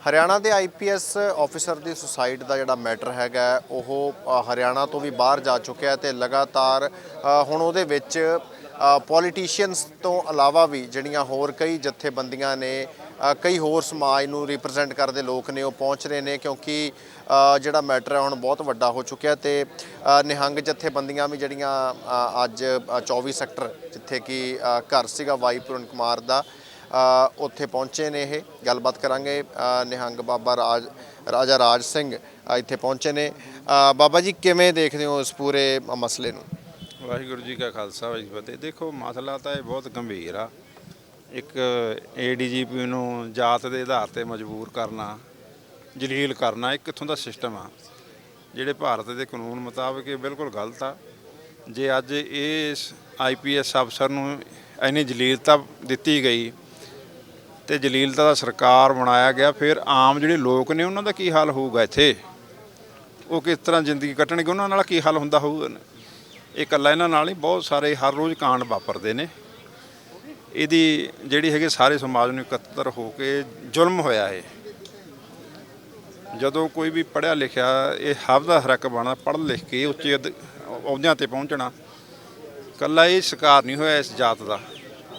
ਹਰਿਆਣਾ ਦੇ IPS officer ਦੀ suicide ਦਾ ਜਿਹੜਾ ਮੈਟਰ ਹੈਗਾ ਉਹ ਹਰਿਆਣਾ ਤੋਂ ਵੀ ਬਾਹਰ ਜਾ ਚੁੱਕਿਆ ਹੈ ਤੇ ਲਗਾਤਾਰ ਹੁਣ ਉਹਦੇ ਵਿੱਚ ਪੋਲੀਟੀਸ਼ੀਅਨਸ ਤੋਂ ਇਲਾਵਾ ਵੀ ਜਿਹੜੀਆਂ ਹੋਰ ਕਈ ਜਥੇਬੰਦੀਆਂ ਨੇ ਕਈ ਹੋਰ ਸਮਾਜ ਨੂੰ ਰਿਪਰੈਜ਼ੈਂਟ ਕਰਦੇ ਲੋਕ ਨੇ ਉਹ ਪਹੁੰਚ ਰਹੇ ਨੇ ਕਿਉਂਕਿ ਜਿਹੜਾ ਮੈਟਰ ਹੈ ਹੁਣ ਬਹੁਤ ਵੱਡਾ ਹੋ ਚੁੱਕਿਆ ਤੇ ਨਿਹੰਗ ਜਥੇਬੰਦੀਆਂ ਵੀ ਜਿਹੜੀਆਂ ਅੱਜ ਅ, 24 ਸੈਕਟਰ ਜਿੱਥੇ ਕਿ ਘਰ ਸੀਗਾ ਵਾਈ ਪੂਰਨ ਕੁਮਾਰ ਦਾ ਉੱਥੇ ਪਹੁੰਚੇ ਨੇ ਇਹ। ਗੱਲਬਾਤ ਕਰਾਂਗੇ ਨਿਹੰਗ ਬਾਬਾ ਰਾਜ, ਰਾਜਾ ਰਾਜ ਸਿੰਘ ਇੱਥੇ ਪਹੁੰਚੇ ਨੇ। ਬਾਬਾ ਜੀ, ਕਿਵੇਂ ਦੇਖਦੇ ਹੋ ਇਸ ਪੂਰੇ ਮਸਲੇ ਨੂੰ? ਵਾਹਿਗੁਰੂ ਜੀ ਕਾ ਖਾਲਸਾ, ਵਾਹਿਗੁਰੂ ਜੀ ਫਤਿਹ। ਦੇਖੋ, ਮਸਲਾ ਤਾਂ ਇਹ ਬਹੁਤ ਗੰਭੀਰ ਆ। ਇੱਕ ਏਡੀਜੀਪੀ ਨੂੰ ਜਾਤ ਦੇ ਆਧਾਰ ਤੇ ਮਜਬੂਰ ਕਰਨਾ, ਜਲੀਲ ਕਰਨਾ ਇਹ ਕਿੱਥੋਂ ਦਾ ਸਿਸਟਮ ਆ। ਜਿਹੜੇ ਭਾਰਤ ਦੇ ਕਾਨੂੰਨ ਮੁਤਾਬਕ ਇਹ ਬਿਲਕੁਲ ਗਲਤ ਆ। ਜੇ ਅੱਜ ਇਸ ਆਈਪੀਐਸ ਅਫਸਰ ਨੂੰ ਇੰਨੀ ਜਲੀਲਤਾ ਦਿੱਤੀ ਗਈ ਤੇ ਜਲੀਲਤਾ ਦਾ ਸਰਕਾਰ ਬਣਾਇਆ ਗਿਆ, ਫਿਰ ਆਮ ਜਿਹੜੇ ਲੋਕ ਨੇ ਉਹਨਾਂ ਦਾ ਕੀ ਹਾਲ ਹੋਊਗਾ ਇੱਥੇ? ਉਹ ਕਿਸ ਤਰ੍ਹਾਂ ਜ਼ਿੰਦਗੀ ਕੱਟਣਗੇ? ਉਹਨਾਂ ਨਾਲ ਕੀ ਹਾਲ ਹੁੰਦਾ ਹੋਊਗਾ ਇਹ ਇਕੱਲਾ ਇਹਨਾਂ ਨਾਲ ਹੀ ਬਹੁਤ ਸਾਰੇ ਹਰ ਰੋਜ਼ ਕਾਂਡ ਵਾਪਰਦੇ ਨੇ। ਇਹਦੀ ਜਿਹੜੀ ਹੈਗੇ ਸਾਰੇ ਸਮਾਜ ਨੂੰ ਇਕੱਤਰ ਹੋ ਕੇ ਜ਼ੁਲਮ ਹੋਇਆ ਇਹ। ਜਦੋਂ ਕੋਈ ਵੀ ਪੜਿਆ ਲਿਖਿਆ, ਇਹ ਹਵ ਦਾ ਹਰਕ ਬਣਾ ਪੜ੍ਹ ਲਿਖ ਕੇ ਉੱਚੇ ਅਹੁਦਿਆਂ ਤੇ ਪਹੁੰਚਣਾ ਕੱਲਾ ਇਹ ਸ਼ਿਕਾਰ ਨਹੀਂ ਹੋਇਆ ਇਸ ਜਾਤ ਦਾ।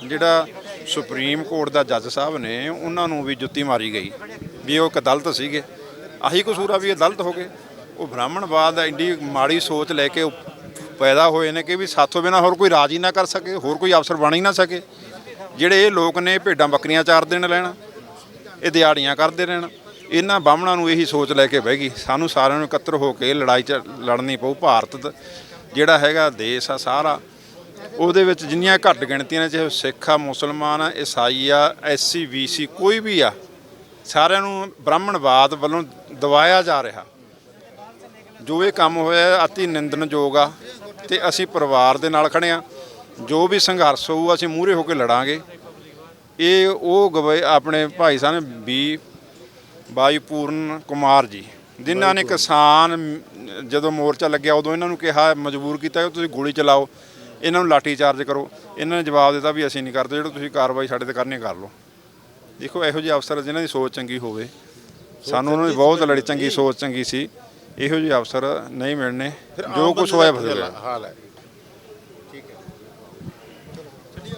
ਜਿਹੜਾ ਸੁਪਰੀਮ ਕੋਰਟ ਦਾ ਜੱਜ ਸਾਹਿਬ ਨੇ ਉਹਨਾਂ ਨੂੰ ਵੀ ਜੁੱਤੀ ਮਾਰੀ ਗਈ ਵੀ ਉਹ ਇੱਕ ਦਲਤ ਸੀਗੇ। ਆਹੀ ਕਸੂਰ ਆ ਵੀ ਇਹ ਦਲਤ ਹੋ ਗਏ। ਉਹ ਬ੍ਰਾਹਮਣਵਾਦ ਦਾ ਇੰਡੀ ਮਾੜੀ ਸੋਚ ਲੈ ਕੇ ਪੈਦਾ ਹੋਏ ਨੇ ਕਿ ਵੀ ਸਾਥੋਂ ਬਿਨਾ ਹੋਰ ਕੋਈ ਰਾਜ ਹੀ ਨਾ ਕਰ ਸਕੇ, ਹੋਰ ਕੋਈ ਅਫਸਰ ਬਣ ਹੀ ਨਾ ਸਕੇ। ਜਿਹੜੇ ਇਹ ਲੋਕ ਨੇ, ਭੇਡਾਂ ਬੱਕਰੀਆਂ ਚਾਰ ਦਿਨ ਲੈਣਾ, ਇਹ ਦਿਹਾੜੀਆਂ ਕਰਦੇ ਰਹਿਣ। ਇਹਨਾਂ ਬਾਹਮਣਾਂ ਨੂੰ ਇਹੀ ਸੋਚ ਲੈ ਕੇ ਬਹਿ ਗਈ। ਸਾਨੂੰ ਸਾਰਿਆਂ ਨੂੰ ਇਕੱਤਰ ਹੋ ਕੇ ਲੜਾਈ ਚ ਲੜਨੀ ਪਊ। ਭਾਰਤ ਜਿਹੜਾ ਹੈਗਾ, ਦੇਸ਼ ਆ, ਸਾਰਾ। ਉਹਦੇ ਵਿੱਚ ਜਿੰਨੀਆਂ ਘੱਟ ਗਿਣਤੀਆਂ ਨੇ ਚਾਹੇ ਸਿੱਖ ਆ ਮੁਸਲਮਾਨ ਆ ਈਸਾਈ ਆ ਐਸਸੀ ਬੀਸੀ ਕੋਈ ਵੀ ਆ ਸਾਰਿਆਂ ਨੂੰ ਬ੍ਰਾਹਮਣਵਾਦ ਵੱਲੋਂ ਦਬਾਇਆ ਜਾ ਰਿਹਾ। ਜੋ ਇਹ ਕੰਮ ਹੋਇਆ ਅਤੀ ਨਿੰਦਣਯੋਗ ਆ ਤੇ ਅਸੀਂ ਪਰਿਵਾਰ ਦੇ ਨਾਲ ਖੜੇ ਆ। ਜੋ ਵੀ ਸੰਘਰਸ਼ ਹੋਊ ਅਸੀਂ ਮੂਹਰੇ ਹੋ ਕੇ ਲੜਾਂਗੇ। ਇਹ ਉਹ ਗਵੇ ਆਪਣੇ ਭਾਈ ਸਾਹਿਬ ਨੇ ਵੀ ਬਾਈ ਪੂਰਨ ਕੁਮਾਰ ਜੀ ਜਿਨ੍ਹਾਂ ਨੇ ਕਿਸਾਨ ਜਦੋਂ ਮੋਰਚਾ ਲੱਗਿਆ ਉਦੋਂ ਇਹਨਾਂ ਨੂੰ ਕਿਹਾ ਮਜਬੂਰ ਕੀਤਾ ਕਿ ਤੁਸੀਂ ਗੋਲੀ ਚਲਾਓ। ਇਹਨਾਂ ਨੂੰ ਲਾਠੀ ਚਾਰਜ ਕਰੋ। ਇਹਨਾਂ ਨੇ ਜਵਾਬ ਦਿੱਤਾ ਵੀ ਅਸੀਂ ਨਹੀਂ ਕਰਦੇ ਜਿਹੜਾ ਤੁਸੀਂ ਕਾਰਵਾਈ ਸਾਡੇ ਤੇ ਕਰਨੀ ਕਰ ਲਓ। ਦੇਖੋ ਇਹੋ ਜਿਹੇ ਅਫਸਰ ਜਿਨ੍ਹਾਂ ਦੀ ਸੋਚ ਚੰਗੀ ਹੋਵੇ। ਸਾਨੂੰ ਉਹਨਾਂ ਦੀ ਬਹੁਤ ਲੜੀ ਚੰਗੀ ਸੋਚ ਚੰਗੀ ਸੀ। ਇਹੋ ਜਿਹੇ ਅਫਸਰ ਨਹੀਂ ਮਿਲਣੇ। ਜੋ ਕੁਝ ਹੋਇਆ ਬਦਲ ਗਿਆ। ਹਾਲ ਹੈ।